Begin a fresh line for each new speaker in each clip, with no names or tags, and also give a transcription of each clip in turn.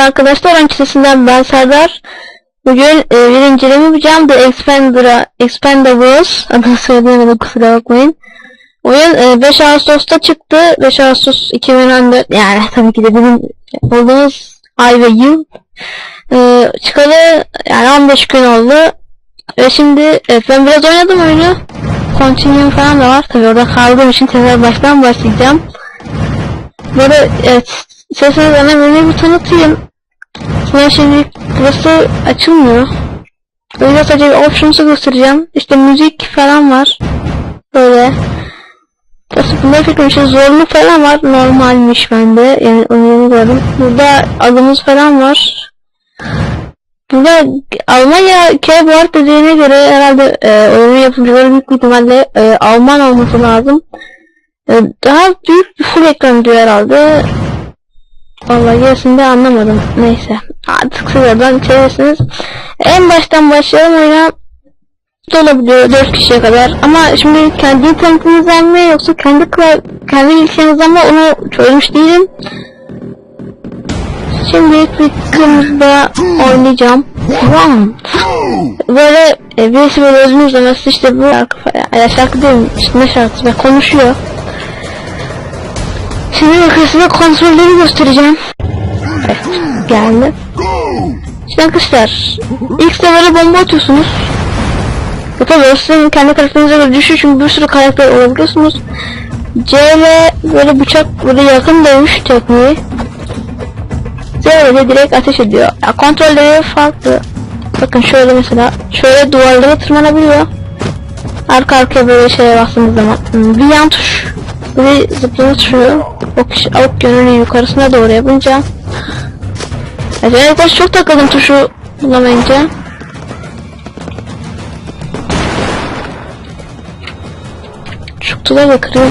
arkadaşlar. Oyun sitesinden ben Serdar. Bugün e, bir inceleme yapacağım. The Expender'a Expendables. Adını söyleyemedim kusura bakmayın. Oyun e, 5 Ağustos'ta çıktı. 5 Ağustos 2014. Yani tabii ki de bizim olduğumuz ay ve yıl. E, çıkalı yani 15 gün oldu. Ve şimdi e, ben biraz oynadım oyunu. Continue falan da var. Tabii orada kaldığım için tekrar baştan başlayacağım. Böyle evet, bana böyle bir tanıtayım. Sonra şimdi burası açılmıyor. O yüzden sadece options'u göstereceğim. İşte müzik falan var. Böyle. Burası bunlar fikrim işte zorlu falan var. Normalmiş bende. Yani onu gördüm. Burada adımız falan var. Burada Almanya keyboard dediğine göre herhalde e, oyunun yapımcıları büyük ihtimalle e, Alman olması lazım. E, daha büyük bir full ekran diyor herhalde. Vallahi gerisini anlamadım. Neyse. Artık siz oradan çevirirsiniz. En baştan başlayalım oyuna. Olabiliyor 4 kişiye kadar. Ama şimdi kendi internetinizden mi yoksa kendi kendi bilgisayarınızdan mı onu çözmüş değilim. Şimdi videomuzda oynayacağım. Wow. Böyle e, birisi böyle özünü izlemesi işte bu şarkı. Ya şarkı değil işte ne şarkısı konuşuyor. Şimdi arkasında kontrolleri göstereceğim. Evet, geldi. Şimdi arkadaşlar, ilk sefere bomba atıyorsunuz. Bu tabi sizin kendi karakterinize göre düşüyor çünkü bir sürü karakter olabiliyorsunuz. C ile böyle bıçak böyle yakın dövüş tekniği. Z ile direkt ateş ediyor. Ya, kontrolleri farklı. Bakın şöyle mesela, şöyle duvarlara tırmanabiliyor. Arka arkaya böyle şeye bastığınız zaman. Hmm, Bir yan tuş bir zıplama tuşu ok, ok yönünü yukarısına doğru yapınca. Acayip baş çok takıldım tuşu bulamayınca. Çıktılar da kırıyor.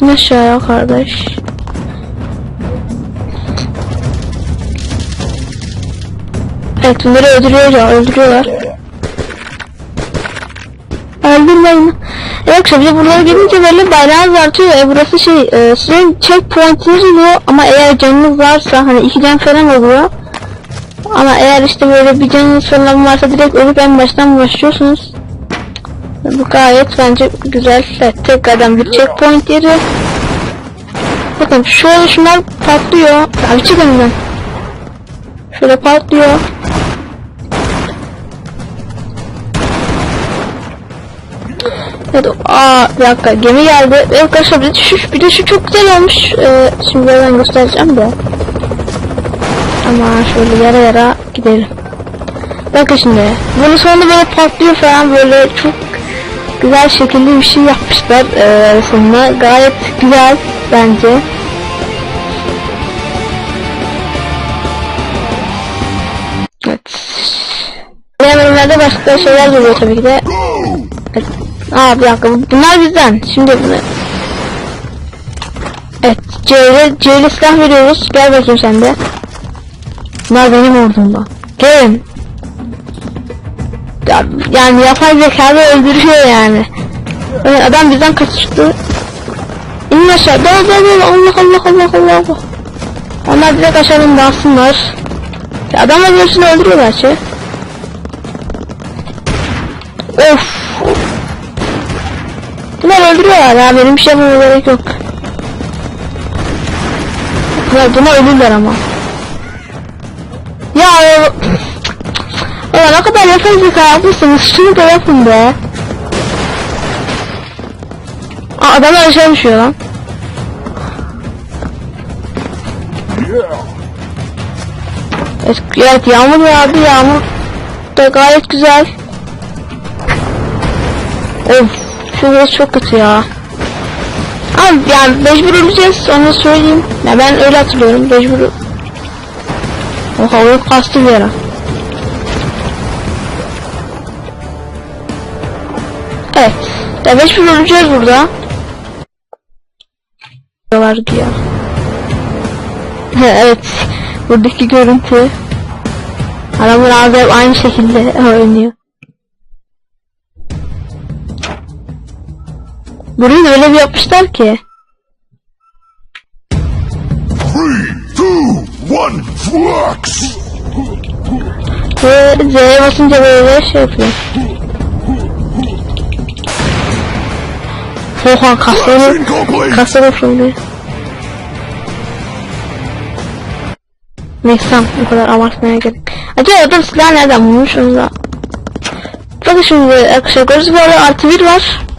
İn aşağıya kardeş? Evet bunları öldürüyor ya öldürüyorlar. Öldürmeyin. Yoksa bir de buralara gelince böyle bayrağınız artıyor. E, burası şey e, sizin checkpointiniz oluyor ama eğer canınız varsa hani iki can falan oluyor. Ama eğer işte böyle bir canınız falan varsa direkt ölüp en baştan başlıyorsunuz. Bu gayet bence güzel. Evet, tekrardan bir checkpoint yeri. Bakın şöyle şunlar patlıyor. Abi çık önümden. Şöyle patlıyor. Evet, aa bir dakika gemi geldi. Evet arkadaşlar bir de şu, bir de şu çok güzel olmuş. Ee, şimdi ben göstereceğim de. Ama şöyle yara yara gidelim. Bakın şimdi. Bunun sonunda böyle patlıyor falan böyle çok güzel şekilde bir şey yapmışlar ee, sonuna. Gayet güzel bence. Evet. Diğer bölümlerde başka şeyler geliyor tabii ki de. Evet. Aa bir dakika bunlar bizden. Şimdi bunu. Evet C'yle C'yle silah veriyoruz. Gel bakayım sen de. Bunlar benim ordumda. Gelin. Ya, yani yapay zekalı öldürüyor yani. Evet, adam bizden kaçıştı. İnin aşağı. Dal dal dal. Allah Allah Allah Allah Allah. Onlar direkt aşağıdan dalsınlar. Adamlar birisini öldürüyorlar şey. Öldürüyorlar ya benim bir şey yapmama gerek yok. Bunlar, bunlar ölürler ama. Ya Ulan ne kadar yapay zeka yapmışsınız şunu da yapın be. Aa adamlar aşağı düşüyor lan. Evet, evet yağmur yağdı yağmur da gayet güzel. Of Şurası çok kötü ya. Abi yani mecbur öleceğiz onu söyleyeyim. Ya ben öyle hatırlıyorum mecbur. O havayı kastı bir ara. Evet. Ya mecbur öleceğiz burada. Var diyor. evet. Buradaki görüntü. Adamın ağzı hep aynı şekilde oynuyor. Burayı da öyle bir yapmışlar ki.
Three, two, one, flux!
Ve Z'ye basınca böyle şey yapıyor. Oha kasları, kasları fırlıyor. Neyse tamam, bu kadar abartmaya gerek. Acaba adam silah nereden bulmuş onu da. Bakın şimdi arkadaşlar gördüğünüz böyle artı bir var.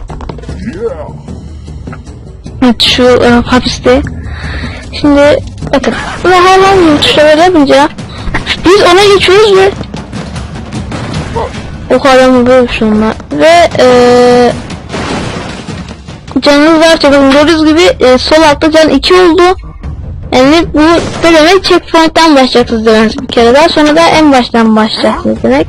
Evet şu e, hapiste. Şimdi bakın. Ve herhangi bir böyle yapınca biz ona geçiyoruz ve o kadar böyle bir. Ve e, canınız var bakın gördüğünüz gibi e, sol altta can 2 oldu. Yani bu ne demek checkpoint'ten başlayacaksınız demek bir kere daha sonra da en baştan başlayacaksınız demek.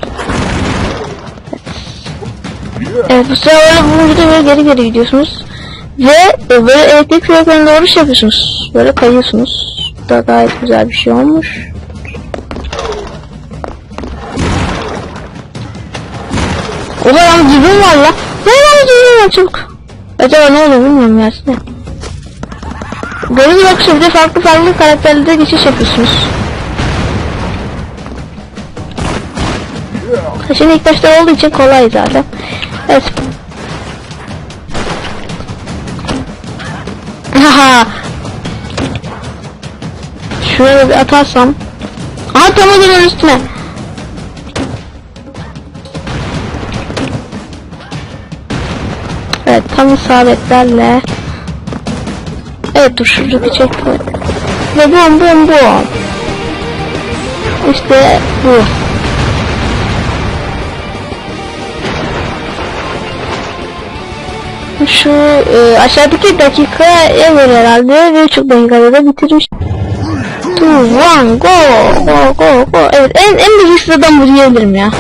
Evet bu sefer öyle da böyle geri geri gidiyorsunuz. Ve böyle elektrik direklerine doğru şey yapıyorsunuz. Böyle kayıyorsunuz. Da gayet güzel bir şey olmuş. O kadar gibi var la. Ne var gibi var çabuk. Acaba ne oluyor bilmiyorum ya size. Gördüğünüz bak şimdi farklı farklı karakterlere geçiş yapıyorsunuz. Şimdi ilk başta olduğu için kolay zaten. Evet. Haha. Şuraya bir atarsam. Aha tam o üstüne. Evet tam isabetlerle. Evet dur şuradaki checkpoint. Ve bum bum bum. İşte bu. Şu e, aşağıdaki dakikaya göre herhalde bir buçuk dakikada da bitirmiş. Two, one, go, go, go, go. Evet en en büyük adam bu diyebilirim ya.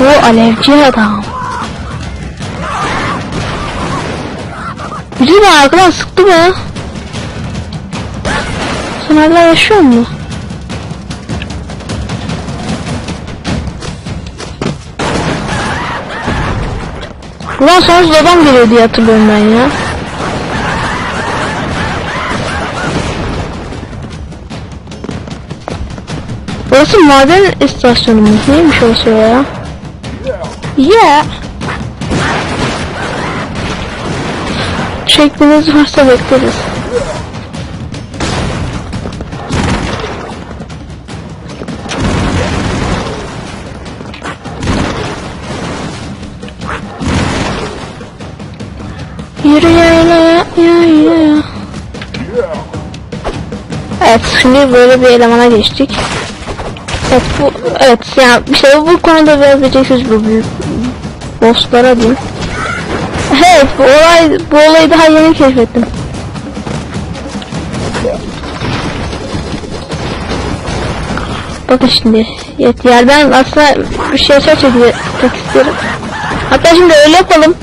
Bu alevci adam. Biri bana arkadan sıktı be. Sen hala yaşıyor mu? Ulan sonsuz adam geliyor diye hatırlıyorum ben ya. Burası maden istasyonumuz neymiş orası ya? Yeah. Şekliniz varsa bekleriz. Yürü yayla.
Yeah!
Evet şimdi böyle bir elemana geçtik. Evet bu evet yani şey bu konuda biraz beceriksiz bu büyük bosslara diyeyim. Evet bu olay bu olayı daha yeni keşfettim. Bakın şimdi evet yerden aslında bir şey çekmek istiyorum. Hatta şimdi öyle yapalım.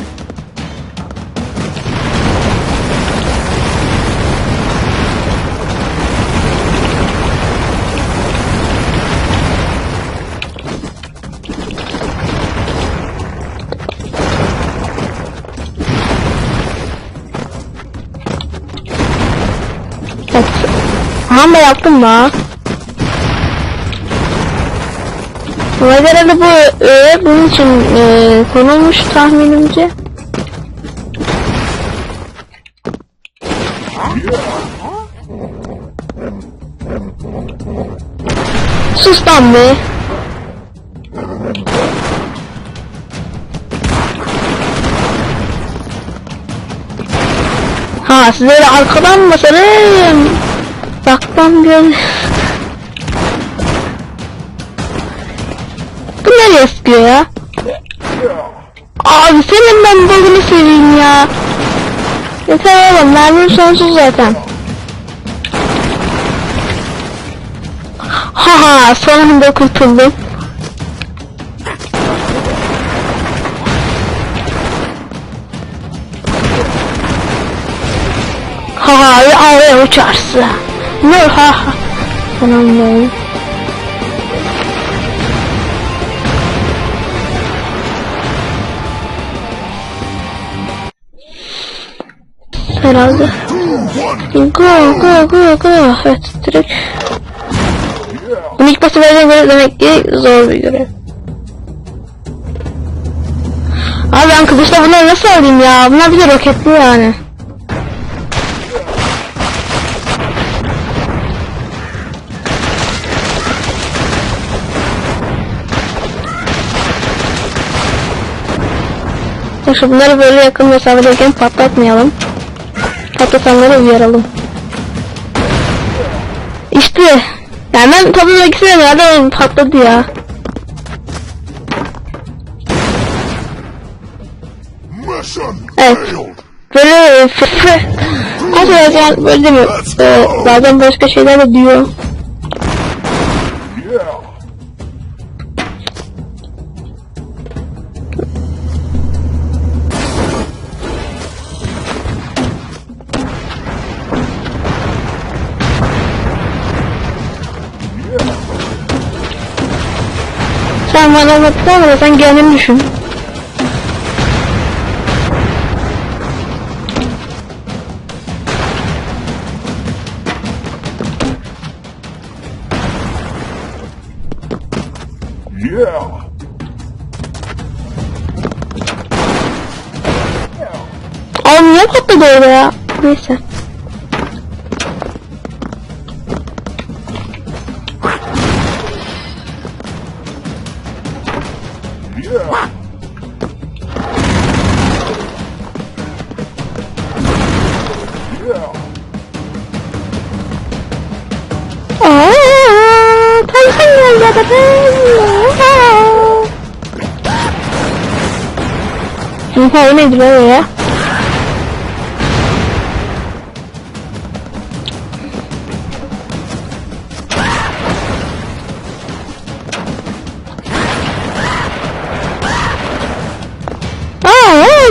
Ben yaptım da. Bu herhalde bu e, bunun için e, konulmuş tahminimce. Sus lan be. Ha size arkadan basarım. Bakmam göz. Bu nereye sıkıyor ya? Abi senin ben bugünü seveyim ya. Yeter oğlum mermim sonsuz zaten. Haha sonunda kurtuldum. Ha ve havaya uçarsın. Ne ha ha. Tamam böyle. herhalde. Go go go go. Evet direkt. Bunu ilk başta verdiğine göre demek ki zor bir görev. Abi ben kılıçla bunları nasıl alayım ya? Bunlar bir de roketli yani. Neyse bunları böyle yakın mesafedeyken patlatmayalım. Patlatanları uyaralım. İşte. Yani ben patlamak istedim ya patladı ya. Evet. Böyle fıfı. Az bazen böyle mi? Ee, bazen başka şeyler de diyor. Sen bana anlattın ama sen kendini düşün.
Yeah.
Abi niye patladı orada ya? Neyse. Neydi lan o ya?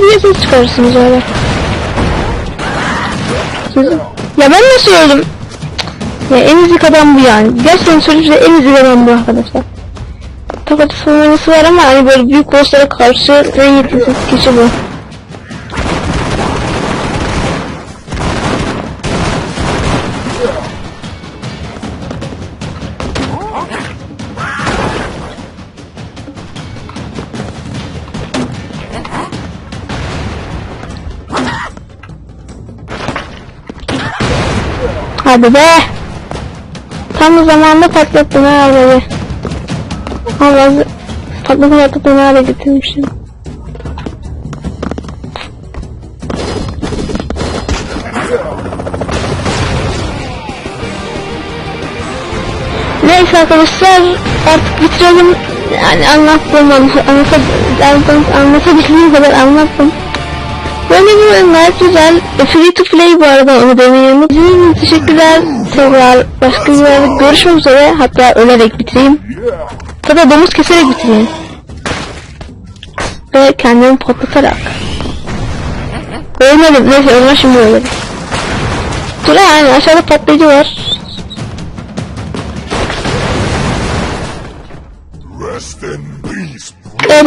Diye ses çıkarırsınız öyle. Ya ben nasıl öldüm? Ya en ezik adam bu yani. Gerçekten size en ezik adam bu arkadaşlar. Fakat savunması var ama hani böyle büyük bosslara karşı en yetensiz kişi bu. Hadi be. Tam zamanında patlattın ha arabayı. Allah patladı patladı ne hale getirmişim. Neyse arkadaşlar artık bitirelim. Yani anlattım anlatabildiğim anlatabildiğim kadar anlattım. Böyle bir oyun gayet güzel. E, Free to play bu arada onu demeyelim. İzlediğiniz teşekkürler. Tekrar başka bir yerde görüşmek üzere. Hatta ölerek bitireyim. Tabi domuz keserek bitireyim. Ve kendimi patlatarak. Ölmedim. Neyse ölme şimdi ölerim. Dur yani aşağıda patlayıcı var.
Rest in peace.
Evet